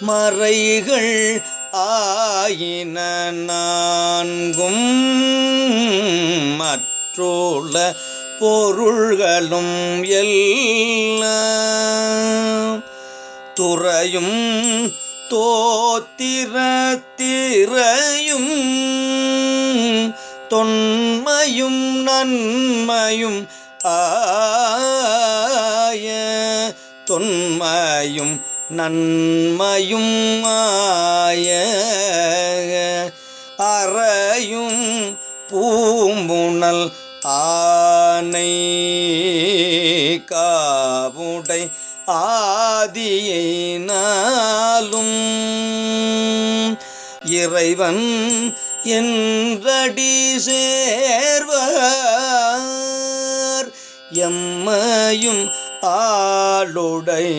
மறைகள் ஆயின நான்கும் மற்றுள்ள பொருள்களும் எல்லாம் துறையும் தோத்திர திரையும் தொன்மையும் நன்மையும் ஆய தொன்மையும் நன்மையும் ஆய அறையும் பூம்புணல் ஆனை காவுடை ஆதியை நாளும். இறைவன் என்றடி சேர்வார் எம்மையும் ஆளுடையரே.